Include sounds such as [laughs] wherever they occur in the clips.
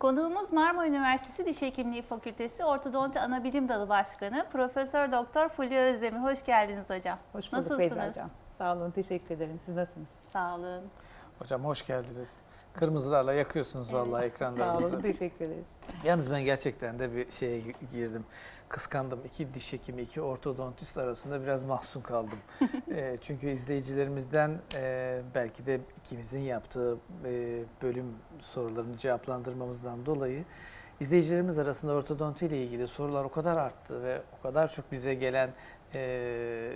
Konuğumuz Marmara Üniversitesi Diş Hekimliği Fakültesi Ortodonti Anabilim Dalı Başkanı Profesör Doktor Fulya Özdemir. Hoş geldiniz hocam. Hoş bulduk Nasılsınız? Beyza Hocam. Sağ olun, teşekkür ederim. Siz nasılsınız? Sağ olun. Hocam hoş geldiniz. Kırmızılarla yakıyorsunuz vallahi Sağ olun, ekranlarınızı. teşekkür ederiz. Yalnız ben gerçekten de bir şeye girdim. Kıskandım. İki diş hekimi, iki ortodontist arasında biraz mahzun kaldım. [laughs] E, çünkü izleyicilerimizden e, belki de ikimizin yaptığı e, bölüm sorularını cevaplandırmamızdan dolayı izleyicilerimiz arasında ortodonti ile ilgili sorular o kadar arttı ve o kadar çok bize gelen e,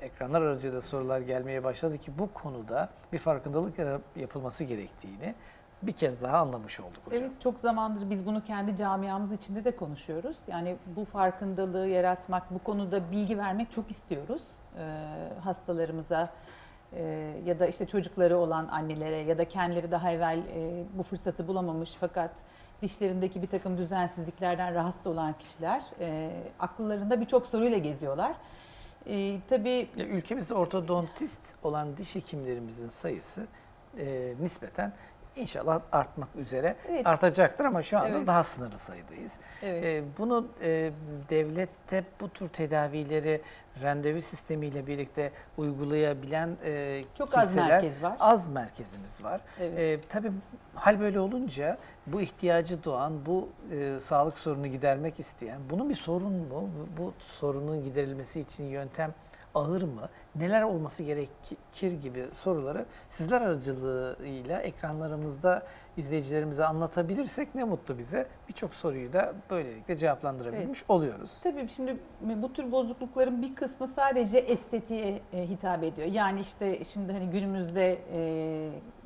ekranlar aracılığıyla sorular gelmeye başladı ki bu konuda bir farkındalık yapılması gerektiğini bir kez daha anlamış olduk hocam. Evet, çok zamandır biz bunu kendi camiamız içinde de konuşuyoruz. Yani bu farkındalığı yaratmak, bu konuda bilgi vermek çok istiyoruz ee, hastalarımıza e, ya da işte çocukları olan annelere ya da kendileri daha evvel e, bu fırsatı bulamamış fakat dişlerindeki bir takım düzensizliklerden rahatsız olan kişiler e, akıllarında birçok soruyla geziyorlar. E, tabii ülkemizde ortodontist olan diş hekimlerimizin sayısı e, nispeten inşallah artmak üzere Evet. artacaktır ama şu anda Evet. daha sınırlı sayıdayız. evet. E, bunu e, devlette bu tür tedavileri randevu sistemiyle birlikte uygulayabilen e, çok az kimseler merkez var. az merkezimiz var. Evet. E, tabii hal böyle olunca bu ihtiyacı doğan, bu e, sağlık sorunu gidermek isteyen, bunun bir sorun mu? Bu, bu sorunun giderilmesi için yöntem ağır mı? Neler olması gerekir gibi soruları sizler aracılığıyla ekranlarımızda izleyicilerimize anlatabilirsek ne mutlu bize. Birçok soruyu da böylelikle cevaplandırabilmiş oluyoruz. Tabii şimdi bu tür bozuklukların bir kısmı sadece estetiğe e, hitap ediyor. Yani işte şimdi hani günümüzde e,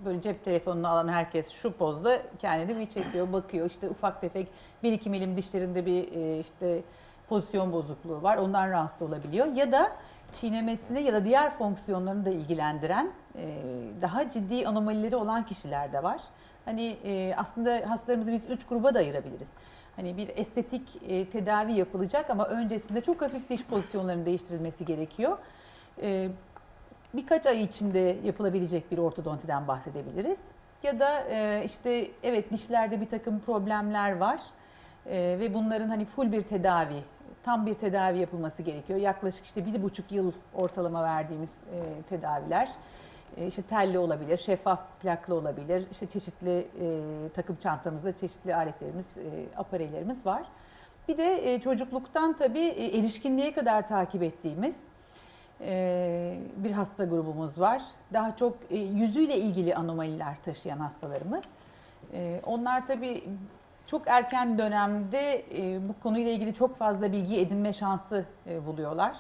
böyle cep telefonunu alan herkes şu pozda kendini bir çekiyor, bakıyor. İşte ufak tefek bir iki milim dişlerinde bir e, işte pozisyon bozukluğu var. Ondan rahatsız olabiliyor. Ya da çiğnemesini ya da diğer fonksiyonlarını da ilgilendiren e, daha ciddi anomalileri olan kişiler de var. Hani e, aslında hastalarımızı biz üç gruba da ayırabiliriz. Hani bir estetik e, tedavi yapılacak ama öncesinde çok hafif diş pozisyonlarının değiştirilmesi gerekiyor. E, birkaç ay içinde yapılabilecek bir ortodontiden bahsedebiliriz. Ya da e, işte evet dişlerde bir takım problemler var e, ve bunların hani full bir tedavi, tam bir tedavi yapılması gerekiyor. Yaklaşık işte bir buçuk yıl ortalama verdiğimiz e, tedaviler. E, işte telli olabilir, şeffaf plaklı olabilir, işte çeşitli e, takım çantamızda çeşitli aletlerimiz, e, apareylerimiz var. Bir de e, çocukluktan tabii e, erişkinliğe kadar takip ettiğimiz e, bir hasta grubumuz var. Daha çok e, yüzüyle ilgili anomaliler taşıyan hastalarımız. E, onlar tabii çok erken dönemde e, bu konuyla ilgili çok fazla bilgi edinme şansı e, buluyorlar.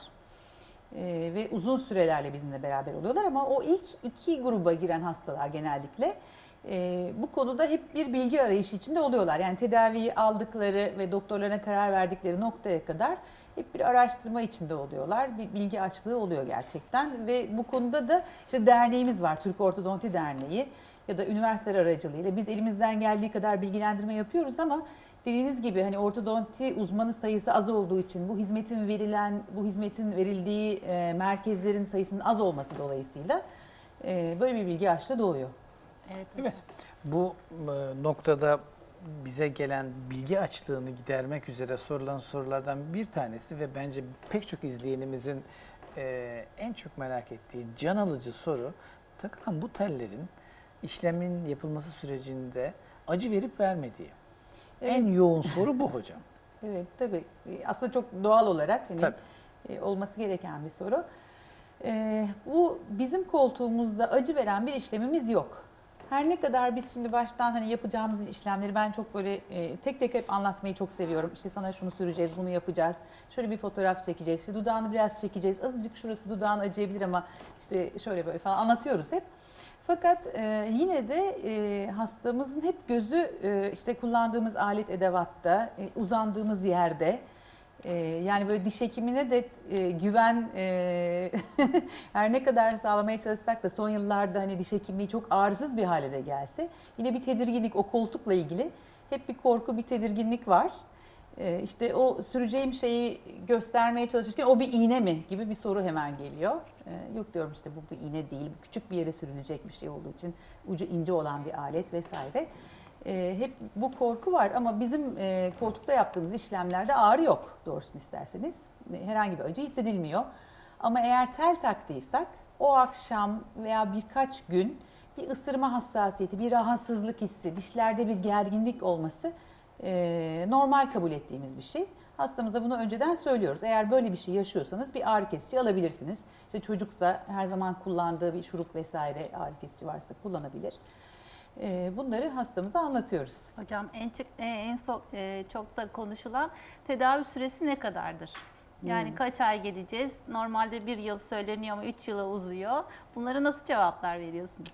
E, ve uzun sürelerle bizimle beraber oluyorlar ama o ilk iki gruba giren hastalar genellikle e, bu konuda hep bir bilgi arayışı içinde oluyorlar. Yani tedaviyi aldıkları ve doktorlarına karar verdikleri noktaya kadar hep bir araştırma içinde oluyorlar. Bir bilgi açlığı oluyor gerçekten ve bu konuda da işte derneğimiz var. Türk Ortodonti Derneği ya da üniversiteler aracılığıyla biz elimizden geldiği kadar bilgilendirme yapıyoruz ama dediğiniz gibi hani ortodonti uzmanı sayısı az olduğu için bu hizmetin verilen bu hizmetin verildiği e, merkezlerin sayısının az olması dolayısıyla e, böyle bir bilgi açlığı doğuyor. Evet. Evet. Bu e, noktada bize gelen bilgi açlığını gidermek üzere sorulan sorulardan bir tanesi ve bence pek çok izleyenimizin e, en çok merak ettiği can alıcı soru takılan bu tellerin işlemin yapılması sürecinde acı verip vermediği. En yoğun soru bu hocam. [laughs] Evet tabii. E, Aslında çok doğal olarak hani Tabii. e, olması gereken bir soru. E, bu bizim koltuğumuzda acı veren bir işlemimiz yok. Her ne kadar biz şimdi baştan hani yapacağımız işlemleri ben çok böyle e, tek tek hep anlatmayı çok seviyorum. İşte sana şunu süreceğiz, bunu yapacağız. Şöyle bir fotoğraf çekeceğiz. İşte dudağını biraz çekeceğiz. Azıcık şurası dudağın acıyabilir ama işte şöyle böyle falan anlatıyoruz hep. Fakat e, yine de e, hastamızın hep gözü e, işte kullandığımız alet edevatta, e, uzandığımız yerde, e, yani böyle diş hekimine de e, güven e, [laughs] her ne kadar sağlamaya çalışsak da son yıllarda hani diş hekimliği çok ağrısız bir hale de gelse yine bir tedirginlik o koltukla ilgili hep bir korku, bir tedirginlik var. E, işte o süreceğim şeyi göstermeye çalışırken o bir iğne mi gibi bir soru hemen geliyor. E, yok diyorum işte bu bir iğne değil, küçük bir yere sürülecek bir şey olduğu için ucu ince olan bir alet vesaire. E, hep bu korku var ama bizim e, koltukta yaptığımız işlemlerde ağrı yok doğrusunu isterseniz. E, Herhangi bir acı hissedilmiyor. Ama eğer tel taktıysak o akşam veya birkaç gün bir ısırma hassasiyeti, bir rahatsızlık hissi, dişlerde bir gerginlik olması e, normal kabul ettiğimiz bir şey. Hastamıza bunu önceden söylüyoruz. Eğer böyle bir şey yaşıyorsanız bir ağrı kesici alabilirsiniz. İşte çocuksa her zaman kullandığı bir şurup vesaire ağrı kesici varsa kullanabilir. E, bunları hastamıza anlatıyoruz. Hocam en, çık, e, en so- e, çok da konuşulan tedavi süresi ne kadardır? Yani Hmm. kaç ay gideceğiz? Normalde bir yıl söyleniyor ama üç yıla uzuyor. Bunlara nasıl cevaplar veriyorsunuz?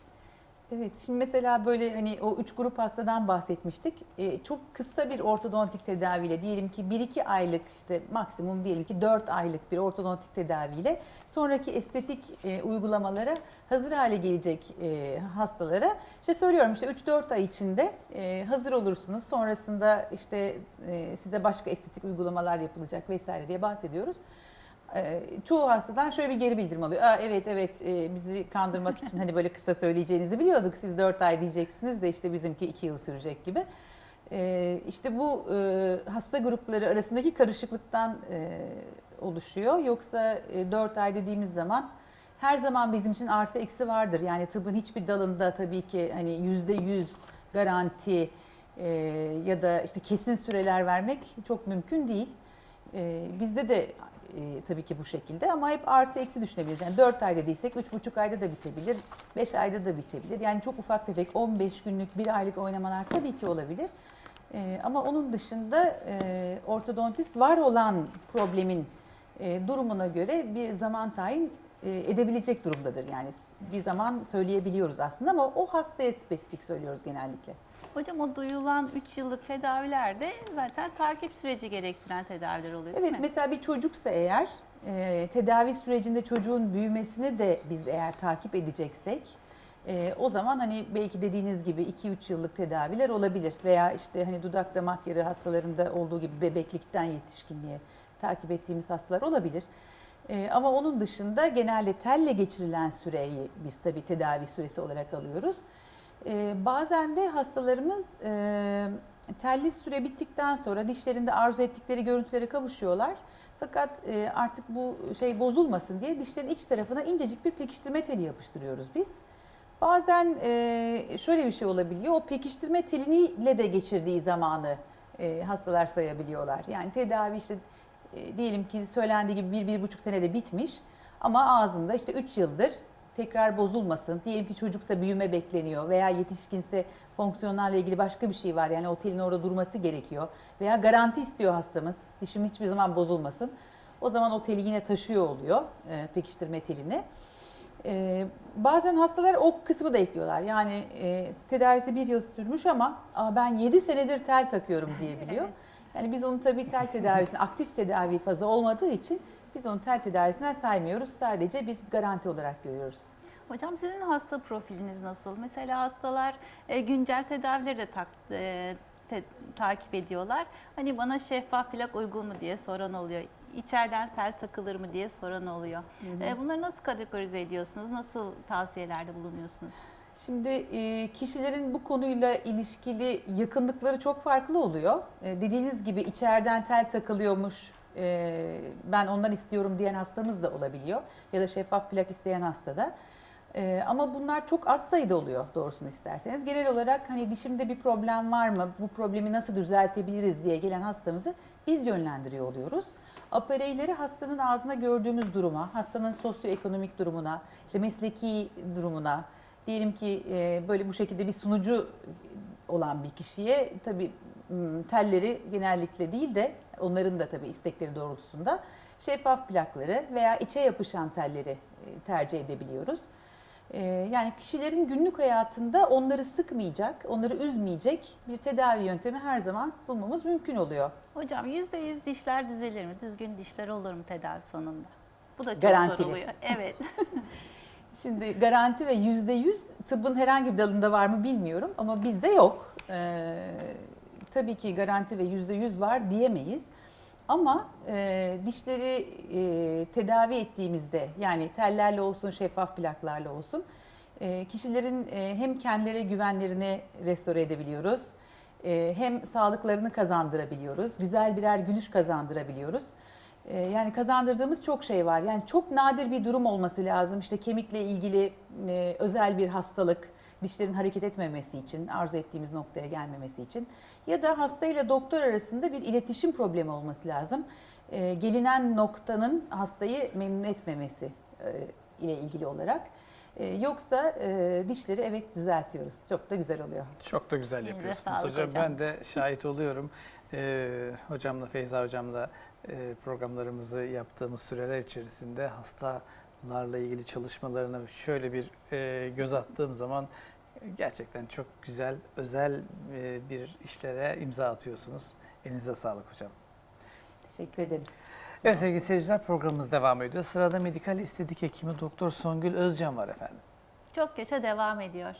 Evet, şimdi mesela böyle hani o üç grup hastadan bahsetmiştik. Ee, çok kısa bir ortodontik tedaviyle diyelim ki 1-2 aylık işte maksimum diyelim ki 4 aylık bir ortodontik tedaviyle sonraki estetik e, uygulamalara hazır hale gelecek e, hastalara işte söylüyorum işte 3-4 ay içinde e, hazır olursunuz. Sonrasında işte e, size başka estetik uygulamalar yapılacak vesaire diye bahsediyoruz. Ee, çoğu hastadan şöyle bir geri bildirim alıyor. Aa, evet evet e, bizi kandırmak [laughs] için hani böyle kısa söyleyeceğinizi biliyorduk. Siz 4 ay diyeceksiniz de işte bizimki 2 yıl sürecek gibi. Ee, işte bu e, hasta grupları arasındaki karışıklıktan e, oluşuyor. Yoksa e, 4 ay dediğimiz zaman her zaman bizim için artı eksi vardır. Yani tıbbın hiçbir dalında tabii ki hani %100 garanti e, ya da işte kesin süreler vermek çok mümkün değil. E, bizde de e, tabii ki bu şekilde ama hep artı eksi düşünebiliriz. Yani 4 ayda değilsek 3,5 ayda da bitebilir, 5 ayda da bitebilir. Yani çok ufak tefek 15 günlük, 1 aylık oynamalar tabii ki olabilir. E, ama onun dışında e, ortodontist var olan problemin e, durumuna göre bir zaman tayin e, edebilecek durumdadır. Yani bir zaman söyleyebiliyoruz aslında ama o hastaya spesifik söylüyoruz genellikle. Hocam o duyulan 3 yıllık tedavilerde zaten takip süreci gerektiren tedaviler oluyor Evet mi? mesela bir çocuksa eğer e, tedavi sürecinde çocuğun büyümesini de biz eğer takip edeceksek e, o zaman hani belki dediğiniz gibi 2-3 yıllık tedaviler olabilir veya işte hani dudak damak yeri hastalarında olduğu gibi bebeklikten yetişkinliğe takip ettiğimiz hastalar olabilir. E, ama onun dışında genelde telle geçirilen süreyi biz tabii tedavi süresi olarak alıyoruz. E, bazen de hastalarımız e, telli süre bittikten sonra dişlerinde arzu ettikleri görüntülere kavuşuyorlar. Fakat e, artık bu şey bozulmasın diye dişlerin iç tarafına incecik bir pekiştirme teli yapıştırıyoruz biz. Bazen e, şöyle bir şey olabiliyor. O pekiştirme teliyle de geçirdiği zamanı e, hastalar sayabiliyorlar. Yani tedavi işte e, diyelim ki söylendiği gibi bir, bir buçuk senede bitmiş ama ağzında işte üç yıldır tekrar bozulmasın. Diyelim ki çocuksa büyüme bekleniyor veya yetişkinse fonksiyonlarla ilgili başka bir şey var. Yani o telin orada durması gerekiyor. Veya garanti istiyor hastamız. Dişim hiçbir zaman bozulmasın. O zaman o teli yine taşıyor oluyor e, pekiştirme telini. E, bazen hastalar o kısmı da ekliyorlar. Yani e, tedavisi bir yıl sürmüş ama Aa, ben 7 senedir tel takıyorum diyebiliyor. [laughs] Evet. Yani biz onu tabii tel tedavisine aktif tedavi fazla olmadığı için biz onu tel tedavisinden saymıyoruz. Sadece bir garanti olarak görüyoruz. Hocam sizin hasta profiliniz nasıl? Mesela hastalar e, güncel tedavileri de tak, e, te- takip ediyorlar. Hani bana şeffaf plak uygun mu diye soran oluyor. İçeriden tel takılır mı diye soran oluyor. E, bunları nasıl kategorize ediyorsunuz? Nasıl tavsiyelerde bulunuyorsunuz? Şimdi e, kişilerin bu konuyla ilişkili yakınlıkları çok farklı oluyor. E, dediğiniz gibi içeriden tel takılıyormuş, e, ben ondan istiyorum diyen hastamız da olabiliyor. Ya da şeffaf plak isteyen hasta da. E, ama bunlar çok az sayıda oluyor doğrusunu isterseniz. Genel olarak hani dişimde bir problem var mı, bu problemi nasıl düzeltebiliriz diye gelen hastamızı biz yönlendiriyor oluyoruz. Apareyleri hastanın ağzında gördüğümüz duruma, hastanın sosyoekonomik durumuna, işte mesleki durumuna, diyelim ki e, böyle bu şekilde bir sunucu olan bir kişiye tabii telleri genellikle değil de onların da tabii istekleri doğrultusunda şeffaf plakları veya içe yapışan telleri e, tercih edebiliyoruz. E, Yani kişilerin günlük hayatında onları sıkmayacak, onları üzmeyecek bir tedavi yöntemi her zaman bulmamız mümkün oluyor. Hocam %100 dişler düzelir mi? Düzgün dişler olur mu tedavi sonunda? Bu da çok Garantili. soruluyor. Evet. [laughs] Şimdi garanti ve yüzde yüz tıbbın herhangi bir dalında var mı bilmiyorum ama bizde yok. Ee, tabii ki garanti ve yüzde yüz var diyemeyiz. Ama e, dişleri e, tedavi ettiğimizde yani tellerle olsun şeffaf plaklarla olsun e, kişilerin e, hem kendileri güvenlerini restore edebiliyoruz e, hem sağlıklarını kazandırabiliyoruz, güzel birer gülüş kazandırabiliyoruz. E, Yani kazandırdığımız çok şey var. Yani çok nadir bir durum olması lazım. İşte kemikle ilgili e, özel bir hastalık, dişlerin hareket etmemesi için, arzu ettiğimiz noktaya gelmemesi için ya da hasta ile doktor arasında bir iletişim problemi olması lazım. E, gelinen noktanın hastayı memnun etmemesi e, ile ilgili olarak. E, yoksa e, dişleri evet düzeltiyoruz. Çok da güzel oluyor. Çok da güzel yapıyorsunuz hocam. hocam. Ben de şahit oluyorum. Ee, hocamla Feyza hocamla e, programlarımızı yaptığımız süreler içerisinde hastalarla ilgili çalışmalarına şöyle bir e, göz attığım zaman gerçekten çok güzel, özel e, bir işlere imza atıyorsunuz. Elinize sağlık hocam. Teşekkür ederiz. Evet sevgili seyirciler programımız devam ediyor. Sırada medikal estetik hekimi Doktor Songül Özcan var efendim. Çok yaşa devam ediyor.